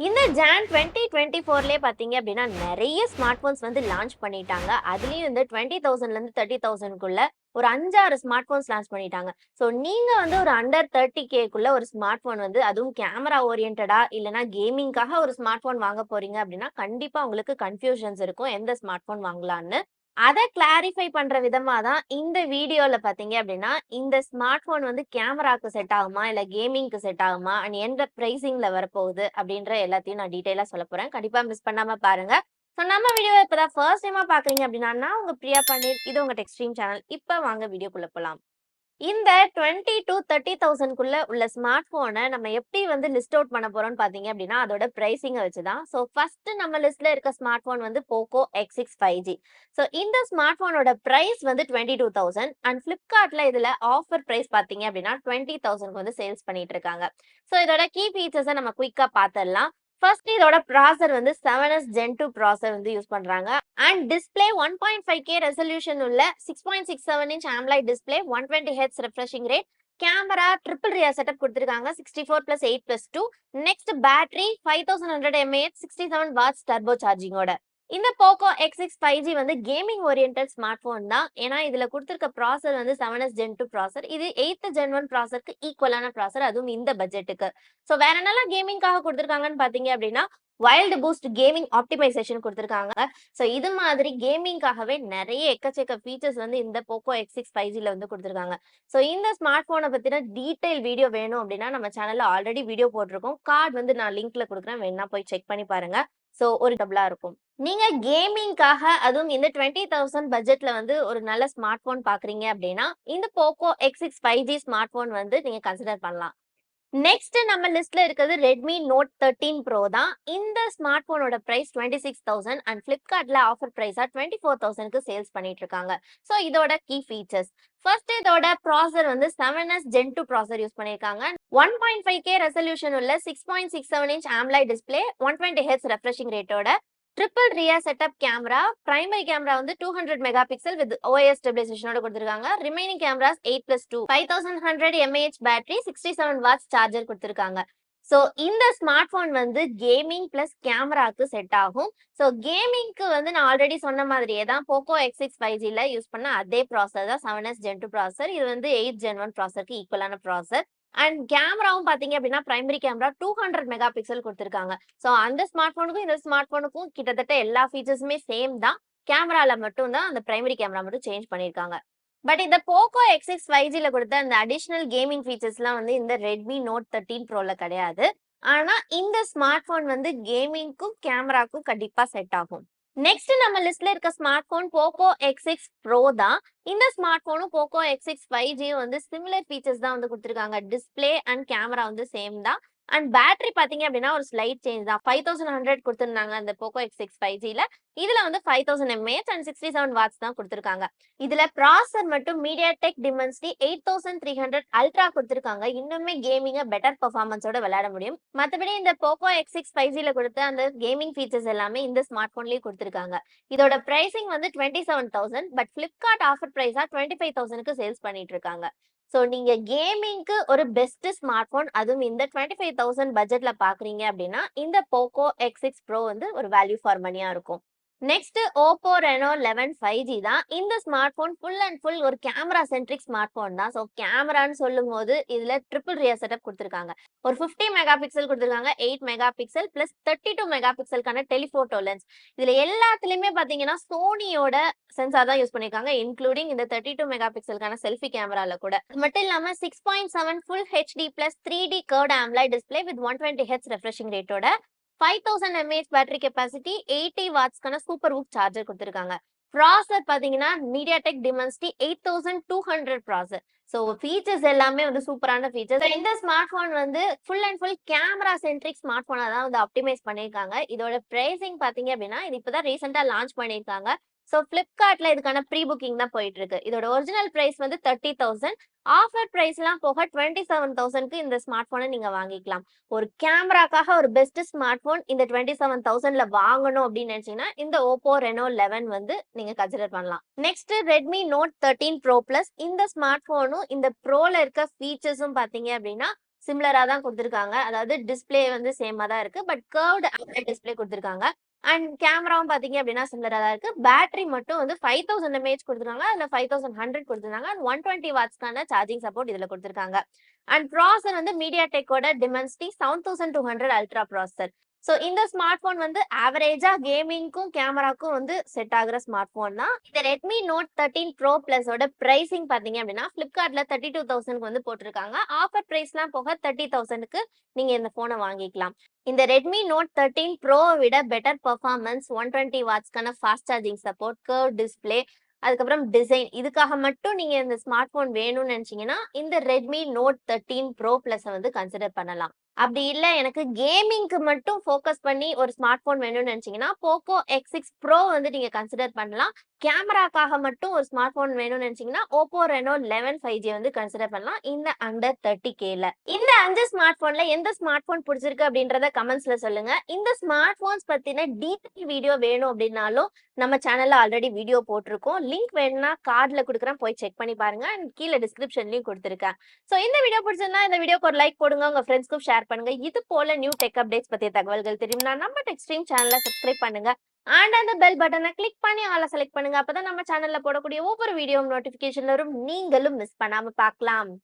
இந்த Jan twenty twenty ஃபோர்லேயே பார்த்தீங்க அப்படின்னா நிறைய ஸ்மார்ட் ஃபோன்ஸ் வந்து லான்ச் பண்ணிட்டாங்க. அதுலேயும் இந்த டுவெண்ட்டி தௌசண்ட்லேருந்து தேர்ட்டி தௌசண்ட்குள்ள ஒரு அஞ்சாறு ஸ்மார்ட் ஃபோன்ஸ் லான்ச் பண்ணிட்டாங்க. ஸோ நீங்கள் வந்து ஒரு அண்டர் தேர்ட்டி கேக்குள்ள ஒரு ஸ்மார்ட் ஃபோன் வந்து அதுவும் கேமரா ஓரியன்டா இல்லைனா கேமிங்காக ஒரு ஸ்மார்ட் ஃபோன் வாங்க போறீங்க அப்படின்னா கண்டிப்பாக உங்களுக்கு கன்ஃபியூஷன்ஸ் இருக்கும். எந்த ஸ்மார்ட் ஃபோன் வாங்கலான்னு அதை கிளாரிஃபை பண்ற விதமா தான் இந்த வீடியோல பாத்தீங்க அப்படின்னா, இந்த ஸ்மார்ட் ஃபோன் வந்து கேமராக்கு செட் ஆகுமா? இல்ல கேமிங்க்கு செட் ஆகுமா? அண்ட் எந்த பிரைசிங்ல வரப்போகுது? அப்படின்ற எல்லாத்தையும் நான் டீட்டெயிலா சொல்லப் போறேன். கண்டிப்பா மிஸ் பண்ணாம பாருங்க. ஸோ நம்ம வீடியோ இப்பதான் ஃபர்ஸ்ட் டைமா பாக்குறீங்க அப்படின்னா, நான் உங்க பிரியா பன்னீர். இது உங்க டெக்ஸ்ட்ரீம் சேனல். இப்ப வாங்க வீடியோக்குள்ள போலாம். இந்த 20,000-30,000க்குள்ள உள்ள ஸ்மார்ட் போனை நம்ம எப்படி வந்து லிஸ்ட் அவுட் பண்ண போறோம்னு பார்த்தீங்க அப்படின்னா, அதோட பிரைசிங்க வச்சு தான். ஸோ ஃபர்ஸ்ட் நம்ம லிஸ்ட்ல இருக்க ஸ்மார்ட் ஃபோன் வந்து Poco X six five G so இந்த ஸ்மார்ட் ஃபோனோட பிரைஸ் வந்து 22,000 அண்ட் பிளிப்கார்ட்ல இதுல ஆஃபர் பிரைஸ் பார்த்தீங்க அப்படின்னா 20,000க்கு வந்து சேல்ஸ் பண்ணிட்டு இருக்காங்க. ஸோ இதோட கீ ஃபீச்சர்ஸை நம்ம குயிக்கா பார்த்துடலாம். ஃபர்ஸ்ட் இதோட ப்ராசர் வந்து செவன் எஸ் ஜென் டூ ப்ராசர் வந்து யூஸ் பண்றாங்க. And display one point five K resolution உள்ள six point six seven inch AMOLED display one twenty hertz refreshing rate camera triple rear setup கொடுத்துருக்காங்க sixty four plus eight plus two next battery five thousand hundred mAh sixty seven watts turbo சார்ஜிங்கோட இந்த Poco X six five G வந்து gaming orient smart phone தான். ஏன்னா இதுல கொடுத்துருக்க ப்ராசர் வந்து seven S gen two ப்ராசர் இது எயித்து ஜென் ஒன் ப்ராசருக்கு ஈக்குவலான ப்ராசர் அதுவும் இந்த பட்ஜெட்டுக்கு ஸோ வேற என்னெல்லாம் கேமிங்காக கொடுத்துருக்காங்கன்னு பாத்தீங்க அப்படின்னா வைல்டு பூஸ்ட் கேமிங் ஆப்டிமைசேஷன் கொடுத்துருக்காங்க. ஸோ இது மாதிரி கேமிங்காகவே நிறைய எக்கச்சக்க ஃபீச்சர்ஸ் வந்து இந்த போக்கோ எக்ஸ் சிக்ஸ் ஃபைவ் ஜியில் வந்து கொடுத்துருக்காங்க. ஸோ இந்த ஸ்மார்ட் ஃபோனை பற்றின டீட்டெயில் வீடியோ வேணும் அப்படின்னா நம்ம சேனலில் ஆல்ரெடி வீடியோ போட்டிருக்கோம். கார்டு வந்து நான் லிங்க்ல கொடுக்குறேன். வேணா போய் செக் பண்ணி பாருங்க. ஸோ ஒரு டபுளாக இருக்கும். நீங்க கேமிங்காக அதுவும் இந்த டுவெண்ட்டி தௌசண்ட் பட்ஜெட்ல வந்து ஒரு நல்ல ஸ்மார்ட் போன் பாக்குறீங்க அப்படின்னா இந்த Poco X six five G smart phone வந்து நீங்க கன்சிடர் பண்ணலாம். நெக்ஸ்ட் நம்ம லிஸ்ட்ல இருக்கிறது ரெட்மி நோட் தேர்ட்டீன் ப்ரோ தான். இந்த ஸ்மார்ட் போனோட price twenty six thousand and பிளிப்கார்ட்ல offer பிரைஸா டுவெண்ட்டி ஃபோர் தௌசண்ட்க்கு சேல்ஸ் பண்ணிட்டு இருக்காங்க. ஸோ இதோட கீ ஃபீச்சர்ஸ் ஃபர்ஸ்ட் இதோட ப்ராசர் வந்து seven S gen two processor use பண்ணியிருக்காங்க one point five K resolution உள்ள six point six seven inch AMOLED display one twenty H refreshing ரேட்டோட triple rear setup camera primary camera வந்து two hundred mega pixel with OS ஸ்டெபிலைசேஷனோட கொடுத்துருக்காங்க. Remaining cameras eight plus two five thousand hundred mAh battery sixty seven watts charger கொடுத்துருக்காங்க. So இந்த smart phone வந்து gaming plus கேமராக்கு set ஆகும். So கேமிங்க்கு வந்து நான் already சொன்ன மாதிரியே தான் போக்கோ எக்ஸ் சிக்ஸ் ஃபைவ் ஜியில் யூஸ் பண்ண அதே ப்ராசர் தான் செவன் எஸ் ஜென் டூ ப்ராசர் இது வந்து எயிட் ஜென் ஒன் ப்ராசருக்கு ஈக்குவலான ப்ராசர் அண்ட் கேமராவும் பாத்தீங்க அப்படின்னா primary camera two hundred mega pixel கொடுத்துருக்காங்க. ஸோ அந்த ஸ்மார்ட் ஃபோனுக்கும் இந்த ஸ்மார்ட் ஃபோனுக்கும் கிட்டத்தட்ட எல்லா ஃபீச்சர்ஸுமே சேம் தான். கேமரால மட்டும் தான் அந்த பிரைமரி கேமரா மட்டும் சேஞ்ச் பண்ணியிருக்காங்க பட் இந்த போக்கோ எக்ஸ் எக்ஸ் ஃபைவ் ஜியில் கொடுத்த அந்த அடிஷ்னல் கேமிங் ஃபீச்சர்ஸ்லாம் வந்து இந்த ரெட்மி நோட் தேர்ட்டீன் ப்ரோல கிடையாது. ஆனால் இந்த ஸ்மார்ட் ஃபோன் வந்து கேமிங்க்கும் கேமராக்கும் கண்டிப்பாக செட் ஆகும். நெக்ஸ்ட் நம்ம லிஸ்ட்ல இருக்க smart phone Poco X six pro தான். இந்த ஸ்மார்ட் போனும் போக்கோ எக்ஸ் சிக்ஸ் ஃபைவ் ஜியும் வந்து சிமிலர் ஃபீச்சர்ஸ் தான் வந்து கொடுத்துருக்காங்க. டிஸ்பிளே அண்ட் கேமரா வந்து சேம் தான். அண்ட் பேட்டரி பாத்தீங்க அப்படின்னா ஒரு ஸ்லைட் சேஞ்ச் தான். ஃபைவ் தௌசண்ட் ஹண்ட்ரட் கொடுத்துருந்தாங்க அந்த போக்கோ எக்ஸ் சிக்ஸ் ஃபைவ் ஜில இதுல வந்து five thousand mAh and sixty seven watts தான் கொடுத்துருக்காங்க. இதுல ப்ராசர் மட்டும் MediaTek Dimensity eight thousand three hundred ultra கொடுத்துருக்காங்க. இன்னுமே கேமிங்க பெட்டர் பர்ஃபார்மன்ஸோட விளையாட முடியும். மற்றபடி இந்த போக்கோ எக்ஸ் சிக்ஸ் ஃபைவ் ஜில கொடுத்த அந்த கேமிங் ஃபீச்சர்ஸ் எல்லாமே இந்த ஸ்மார்ட் போன்லயே கொடுத்துருக்காங்க. இதோட பிரைசிங் வந்து twenty seven thousand but Flipkart offer பிரைஸா twenty five தௌசண்ட்க்கு சேல்ஸ் பண்ணிட்டு இருக்காங்க ஸோ நீங்க கேமிங்க்கு ஒரு பெஸ்ட் ஸ்மார்ட் போன் அதுவும் இந்த டுவெண்ட்டி ஃபைவ் தௌசண்ட் பட்ஜெட்ல பாக்குறீங்க அப்படின்னா இந்த போக்கோ எக்ஸ் சிக்ஸ் ப்ரோ வந்து ஒரு வேல்யூ ஃபார் மணியா இருக்கும். Next Oppo Reno eleven five G தான். இந்த smart phone full and full ஒரு கேமரா சென்ட்ரிக் ஸ்மார்ட் போன் தான். ஸோ கேமரான்னு சொல்லும் போது இதுல ட்ரிபிள் ரியர் செட்டப் கொடுத்துருக்காங்க. ஒரு ஃபிஃப்டி மெகா பிக்சல் கொடுத்துருக்காங்க eight mega pixel plus thirty two mega பிக்சலுக்கான telephoto lens இதுல எல்லாத்துலயுமே பாத்தீங்கன்னா சோனியோட சென்சார் தான் யூஸ் பண்ணிருக்காங்க இன்க்ளூடிங் இந்த தேர்ட்டி டூ மெகா பிக்சலுக்கான செல்ஃபி கேமரால கூட. மட்டும் இல்லாம six point seven full HD plus three D curved AMOLED display with one twenty H refreshing ரேட்டோட five thousand mAh battery capacity eighty வாட்ஸ்க்கான super VOOC charger கொடுத்துருக்காங்க. Processor பார்த்தீங்கன்னா MediaTek Dimensity eight thousand two hundred processor so features எல்லாமே வந்து சூப்பரான features இந்த smart phone வந்து full and full camera centric smart ஃபோனாக தான் வந்து அப்டிமைஸ் பண்ணியிருக்காங்க. இதோட ப்ரைஸிங் பார்த்தீங்க அப்படின்னா இது இப்போதான் ரீசெண்டாக லான்ச் பண்ணியிருக்காங்க. ஸோ ஃப்ளிப்கார்ட்ல இதுக்கான ப்ரீ புக்கிங் தான் போயிட்டு இருக்கு இதோட ஒரிஜினல் பிரைஸ் வந்து தேர்ட்டி தௌசண்ட் ஆஃபர் பிரைஸ்லாம் போக டுவெண்ட்டி செவன் தௌசண்ட்க்கு இந்த ஸ்மார்ட் போனை நீங்க வாங்கிக்கலாம். ஒரு கேமராக்காக ஒரு பெஸ்ட் ஸ்மார்ட் போன் இந்த டுவெண்ட்டி செவன் தௌசண்ட்ல வாங்கணும் அப்படின்னு நினைச்சீங்கன்னா இந்த ஓப்போ ரெனோ லெவன் வந்து நீங்க கன்சிடர் பண்ணலாம். Next Redmi Note thirteen pro plus இந்த ஸ்மார்ட் போனும் இந்த ப்ரோல இருக்க ஃபீச்சர்ஸும் பாத்தீங்க அப்படின்னா சிமிலரா தான் குடுத்துருக்காங்க. அதாவது டிஸ்பிளே வந்து சேமா தான் இருக்கு. But curved display display and கேமராவும் பார்த்தீங்க அப்படின்னா சிமிலரா தான் இருக்கு. பேட்டரி மட்டும் வந்து 5000 எம்ஏஹெச் குடுத்துருக்காங்க. அதுல 5100 குடுத்துருக்காங்க. அண்ட் 120 வாட்ஸ்க்கான சார்ஜிங் சப்போர்ட் இதுல குடுத்துருக்காங்க. அண்ட் ப்ராசர் வந்து MediaTek Dimensity seven thousand two hundred ultra processor. So இந்த ஸ்மார்ட் ஃபோன் வந்து ஆவரேஜா கேமிங்க்கும், கேமராக்கும் வந்து செட் ஆகுற ஸ்மார்ட் ஃபோன் தான். இந்த ரெட்மி நோட் தேர்ட்டீன் ப்ரோ பிளஸோட பிரைசிங் பார்த்தீங்க அப்படின்னா ஃபிளிப்கார்ட்ல தேர்ட்டி டூ தௌசண்ட்க்கு வந்து போட்டிருக்காங்க ஆஃபர் பிரைஸ்லாம் போக 30000க்கு நீங்க இந்த ஃபோனை வாங்கிக்கலாம். இந்த ரெட்மி நோட் தேர்ட்டீன் ப்ரோவை விட better performance one twenty வாட்ஸ்க்கான fast charging support, curve display, அதுக்கப்புறம் டிசைன் இதுக்காக மட்டும் நீங்க இந்த ஸ்மார்ட் ஃபோன் வேணும்னு நினைச்சீங்கன்னா இந்த Redmi Note thirteen pro plus வந்து கன்சிடர் பண்ணலாம். அப்படி இல்ல எனக்கு கேமிங்க்கு மட்டும் ஃபோக்கஸ் பண்ணி ஒரு ஸ்மார்ட் ஃபோன் வேணும்னு நினைச்சீங்கன்னா போக்கோ எக்ஸ் சிக்ஸ் ப்ரோ வந்து நீங்க கன்சிடர் பண்ணலாம். கேமராக்காக மட்டும் ஒரு ஸ்மார்ட் ஃபோன் வேணும்னு நினைச்சீங்கன்னா Oppo Reno eleven five G வந்து கன்சிடர் பண்ணலாம். இந்த அண்டர் 30Kல. இந்த அஞ்சு ஸ்மார்ட் ஃபோன்ல எந்த ஸ்மார்ட் ஃபோன் பிடிச்சிருக்கு அப்படின்றத கமெண்ட்ஸ்ல சொல்லுங்க. இந்த ஸ்மார்ட் ஃபோன்ஸ் பத்தின டீட்டெயில் வீடியோ வேணும் அப்படின்னாலும் நம்ம சேனல்ல ஆல்ரெடி வீடியோ போட்டுருக்கோம். லிங்க் வேணும்னா கார்டில் கொடுக்குறேன் போய் செக் பண்ணி பாருங்க. அண்ட் கீழே டிஸ்கிரிப்ஷன்லயும் கொடுத்துருக்கேன் ஸோ இந்த வீடியோ பிடிச்சிருந்தா இந்த வீடியோக்கு ஒரு லைக் போடுங்க. உங்க ஃப்ரெண்ட்ஸ்க்கும் ஷேர் பண்ணுங்க. இது போல நியூ டெக் அப்டேட்ஸ் பத்திய தகவல்கள் தெரியும்னா, நம்ம டெக்ஸ்ட்ரீம் சேனலை சப்ஸ்கிரைப் பண்ணுங்க. அண்ட் அந்த பெல் பட்டனை கிளிக் பண்ணி ஆளை செலக்ட் பண்ணுங்க. அப்பதான் நம்ம சேனல்ல போடக்கூடிய ஒவ்வொரு வீடியோவும் நோட்டிபிகேஷன் வரும். நீங்களும் மிஸ் பண்ணாம பார்க்கலாம்.